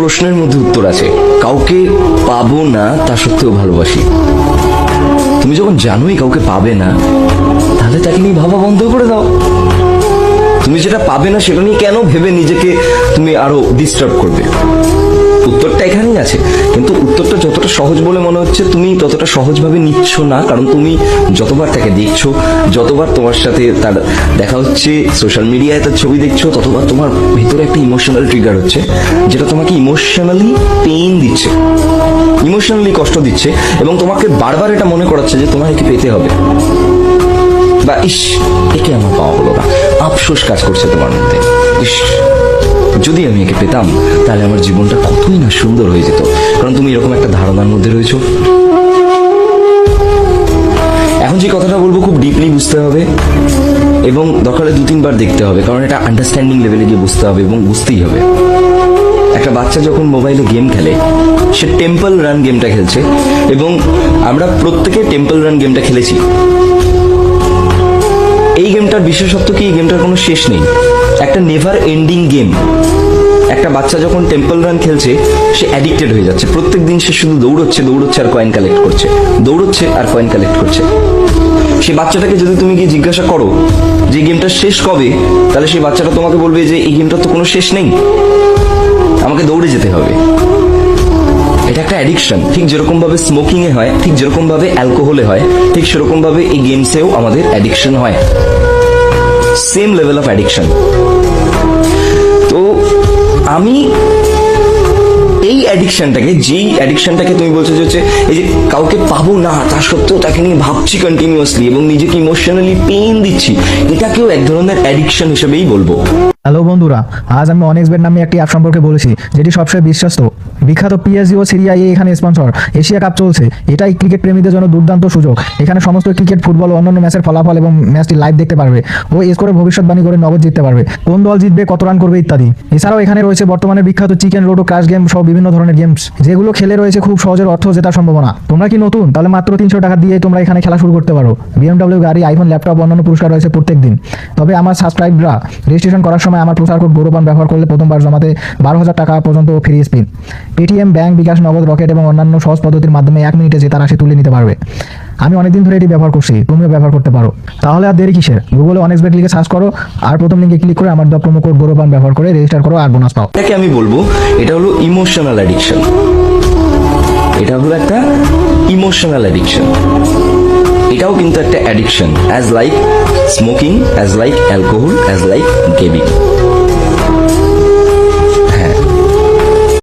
প্রশ্নের মধ্যে উত্তর আছে। কাউকে পাবো না, তা সত্ত্বেও ভালোবাসি। তুমি যখন জানোই কাউকে পাবে না, তাহলে তাকে নিয়ে ভাবা বন্ধ করে দাও। তুমি যেটা পাবে না, সেটা নিয়ে কেন ভেবে নিজেকে তুমি আরও ডিস্টার্ব করবে? উত্তরটা এখানেই আছে। কিন্তু উত্তরটা যতটা সহজ বলে মনে হচ্ছে, তুমি ততটা সহজভাবে নিচ্ছ না, কারণ তুমি যতবার তাকে দেখছ, যতবার তোমার সাথে তার দেখা হচ্ছে সোশ্যাল মিডিয়ায় তার ছবি দেখছ, ততবার তোমার ভিতরে একটা ইমোশনাল ট্রিগার হচ্ছে, যেটা তোমাকে ইমোশনালি পেইন দিচ্ছে ইমোশনালি কষ্ট দিচ্ছে, এবং তোমাকে বারবার এটা মনে করাচ্ছে যে তোমার একে পেতে হবে। বা ইস, একে আমার পাওয়া হলো না আফসোস কাজ করছে তোমার মধ্যে। ইস যদি আমি একে পেতাম, তাহলে আমার জীবনটা কতই না সুন্দর হয়ে যেত। কারণ তুমি এরকম একটা ধারণার মধ্যে রয়েছো। এখন যে কথাটা বলব খুব ডিপলি বুঝতে হবে এবং দরকার দু তিনবার দেখতে হবে, কারণ এটা আন্ডারস্ট্যান্ডিং লেভেলে গিয়ে বুঝতে হবে এবং বুঝতেই হবে। একটা বাচ্চা যখন মোবাইলে গেম খেলে, সে টেম্পল রান গেমটা খেলছে এবং আমরা প্রত্যেকে টেম্পল রান গেমটা খেলেছি। বিশেষত্ব কি? এই গেমটার কোনো শেষ নেই। একটা নেভার এন্ডিং গেম একটা বাচ্চা যখন টেম্পল রান খেলছে, সে অ্যাডিক্টেড হয়ে যাচ্ছে। প্রত্যেক দিন সে শুধু দৌড়চ্ছে দৌড়চ্ছে আর কয়েন কালেক্ট করছে। দৌড়চ্ছে আর কয়েন কালেক্ট করছে। সেই বাচ্চাটাকে যদি তুমি গিয়ে জিজ্ঞাসা করো যে গেমটা শেষ কবে, তাহলে সেই বাচ্চাটা তোমাকে বলবে যে এই গেমটার তো কোনো শেষ নেই। আমাকে দৌড়ে যেতে হবে। এটা একটা অ্যাডিকশন ঠিক যেরকমভাবে স্মোকিংয়ে হয়, ঠিক যেরকমভাবে অ্যালকোহলে হয়, ঠিক সেরকমভাবে এই গেমসেও আমাদের অ্যাডিকশন হয়। সেম লেভেল অফ অ্যাডিকশন তো আমি এই অ্যাডিকশনটাকে যেই অ্যাডিকশনটাকে তুমি বলছো যে হচ্ছে, এই যে কাউকে পাবো না, তা সত্ত্বেও তাকে নিয়ে ভাবছি কন্টিনিউয়াসলি এবং নিজেকে ইমোশনালি পেন দিচ্ছি, এটাকেও এক ধরনের অ্যাডিকশন হিসেবেই বলব। হ্যালো বন্ধুরা, আজ আমি অনেক অনেক্সবেট নামে একটি অ্যাপ সম্পর্কে বলেছি, যেটি সবচেয়ে বিশ্বস্ত। বিখ্যাত পিএসজি ও সিরিয়া এ এখানে স্পন্সর এশিয়া কাপ চলছে। এটাই ক্রিকেট প্রেমীদের জন্য দুর্দান্ত সুযোগ। এখানে সমস্ত ক্রিকেট ফুটবল ও অন্যান্য ম্যাচের ফলাফল এবং ম্যাচটি লাইভ দেখতে পারবে। ও স্কোরে ভবিষ্যৎবাণী করে নগদ জিততে পারবে। কোন দল জিতবে, কত রান করবে ইত্যাদি। এছাড়াও এখানে রয়েছে বর্তমানে বিখ্যাত চিকেন রোডো ক্রাশ গেম সহ বিভিন্ন ধরনের গেমস যেগুলো খেলে রয়েছে খুব সহজের অর্থ জেতার সম্ভাবনা। তোমরা কি নতুন? তাহলে মাত্র তিনশো টাকা দিয়ে তোমরা এখানে খেলা শুরু করতে পারো। বিএমডব্লিউ গাড়ি আইফোন ল্যাপটপ অন্যান্য পুরস্কার রয়েছে প্রত্যেক দিন তবে আমার সাবস্ক্রাইবরা রেজিস্ট্রেশন করার সময় আমার প্রচার কোড গৌরবান ব্যবহার করলে প্রথমবার জমাতে বারো হাজার টাকা পর্যন্ত free spin Paytm, bank bKash, Nagad, Rocket এবং অন্যান্য সহজ পদ্ধতির মাধ্যমে এক মিনিটে জেতা রাশি তুলে নিতে পারবে। আমি অনেকদিন ধরে এটি ব্যবহার করছি, তুমিও ব্যবহার করতে পারো। তাহলে আর দেরি কিসের? গুগলে অনেক্সবেট লিখে সার্চ করো, আর প্রথম লিঙ্কে ক্লিক করে আমার দেওয়া প্রোমো কোড গৌরবান ব্যবহার করে রেজিস্টার করো, আর বোনাস পাও। এটাকে আমি বলব, এটা হলো ইমোশনাল অ্যাডিকশন এটা হলো একটা ইমোশনাল অ্যাডিকশন এটাও কিন্তু একটা addiction as like smoking as like alcohol as like gaming